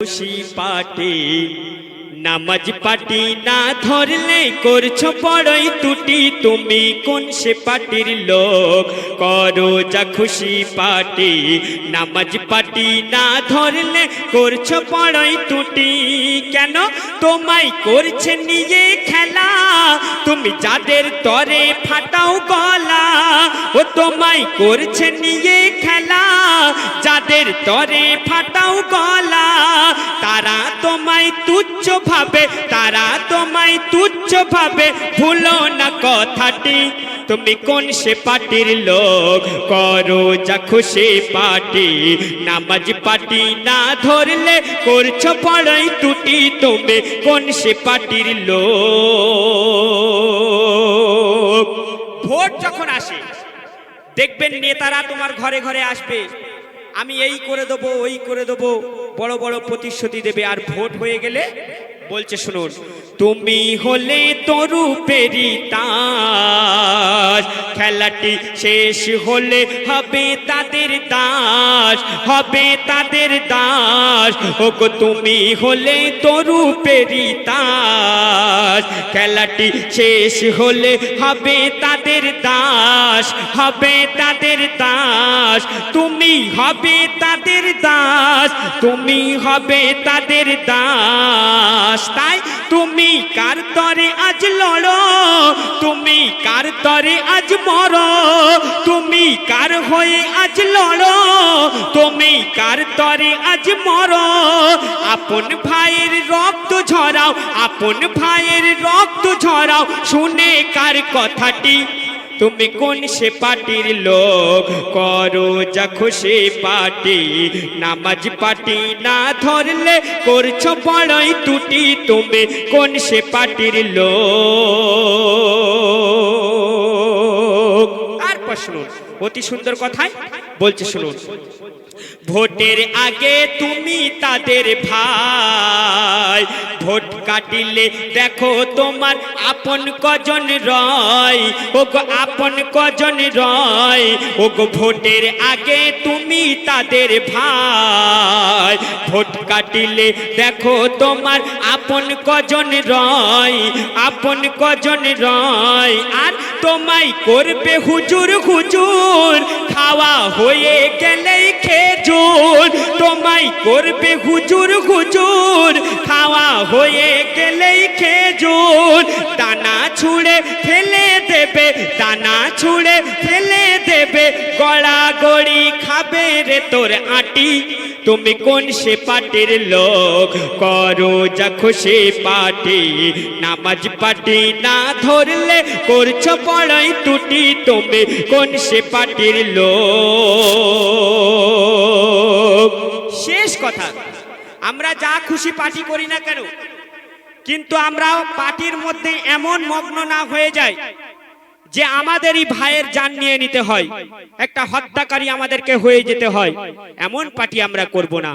খুশি পাটি, নামাজ পাটি না ধরলে করছ বড়ই তুটি তুমি কোন সে পাটির লোক? করো যা খুশি পাটি, নামাজ পাটি না ধরলে করছ বড়ই তুটি কেন তোমায় করছে নিজে খেলা? তুমি যাদের তরে ফাটাও গলা, ও তোমায় করছে নিয়ে খেলা। যাদের তরে ফাটাও গলা। তারা তোমায় তুচ্ছ ভাবে, তারা তোমায় তুচ্ছ ভাবে। ভুলো না কথাটি, তুমি কোন সে পাটির লোক? করো যা খুশি পাটি নামাজ পাটি না ধরলে করছ পড়াই তুটি তুমি কোন সে পাটির লোক? ভোট যখন আসে, দেখবেন নেতারা তোমার ঘরে ঘরে আসবে। আমি এই করে দেবো, ওই করে দেবো। বড় বড় প্রতিশ্রুতি দেবে আর ভোট হয়ে গেলে বলছে, শুনুন, তুমি হলে তরু তাস, খেলাটি শেষ হলে হবে তাদের দাস, হবে তাদের দাস। ওগো, তুমি হলে তরু তাস, খেলাটি শেষ হলে হবে তাদের দাস, হবে তাদের দাস। তুমি হবে তাদের দাস, তুমি হবে তাদের দাস। তাই তুমি কার তরে আজ লড়ো? তুমি কার তরে আজ মরো? তুমি কার হয়ে আজ লড়ো? তুমি কার তরে আজ মরো? আপন ভাইয়ের রক্ত ঝরাও, আপন ভাইয়ের রক্ত ঝরাও। শুনে কার কথাটি? তুমি কোন সে পাটির লোক? করো যা খুশি পার্টি। নামাজ পাটি না ধরলে করছ বড়ই তুটি তুমি কোন সে পাটির লোক? তারপর শুনুন, অতি সুন্দর কথায় বলছে, শুনুন। ভোটের আগে তুমি তাদের ভাই, ভোট কাটিলে, দেখো তোমার আপন কজন রয়? ও গো আপন কজন রয়? ও গো ভোটের আগে তুমি তাদের ভাই। ভোট কাটিলে, দেখো তোমার আপন কজন রয়? আপন কজন রয়? আর তোমায় করবে হুজুর হুজুর, খাওয়া হয়ে গেলেই খেজুর। তোমায় করবে হুজুর হুজুর, খাওয়া হয়ে গেলেই খেজুর। দানা ছুঁড়ে ফেলে দেবে, দানা ছুঁড়ে ফেলে দেবে। গড়া গড়ি খাবে রে তোর আটি। তুমি কোন সে পাটির লোক? করো যা খুশি পাটি নামাজ পাটি না ধরলে করছ পড়াই তুটি তুমি কোন সে পাটির লোক? শেষ কথা। আমরা যা খুশি পার্টি করি না কেন? কিন্তু আমরা পার্টির মধ্যে এমন মগ্ন না হয়ে যায় যে আমাদেরই ভাইয়ের যান নিয়ে নিতে হয়, একটা হত্যাকারী আমাদেরকে হয়ে যেতে হয়। এমন পার্টি আমরা করব না।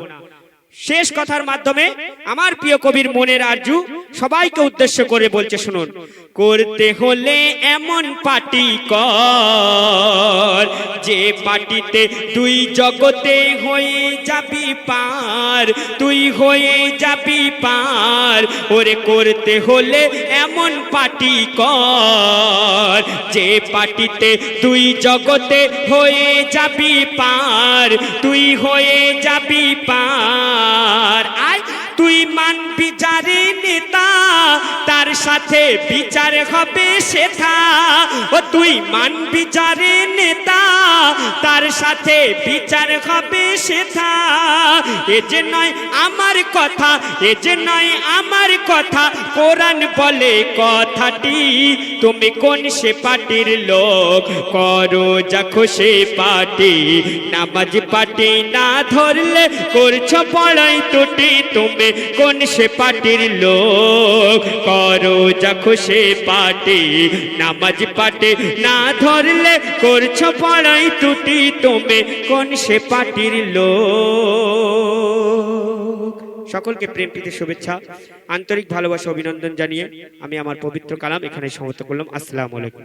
শেষ কথার মাধ্যমে আমার প্রিয় কবির মনের আরজু সবাইকে উদ্দেশ্য করে বলছে, শুনুন। করতে হলে এমন পার্টি কর, যে পার্টিতে তুই জগতে হয়ে যাবি পার, তুই হয়ে যাবি পার। ওরে, করতে হলে এমন পার্টি কর, যে পার্টিতে তুই জগতে হয়ে যাবি পার, তুই হয়ে যাবি পার। আয় তুই মান বিচারে নেতা, তার সাথে বিচার হবে সেথা। ও, তুই মান বিচারে নেতা, তার সাথে বিচার হবে সেথা। এ যে নয় আমার কথা, এ যে নয় আমার কথা, কোরআন বলে কথাটি, তুমি কোন সে পাটির লোক? করো যা খুশি পাটি নামাজ পাটি না ধরলে করছ পড়াই তুটি তুমি কোন সে পাটির লোক? করো যা খুশি পাটি নামাজ পাটি না ধরলে করছ পড়াই তুটি তুমি কোন সে পাটির লোক? সকলকে প্রেম, প্রীতি, শুভেচ্ছা, আন্তরিক ভালোবাসা, অভিনন্দন জানিয়ে আমি আমার পবিত্র কালাম এখানে সমাপ্ত করলাম। আসসালামু আলাইকুম।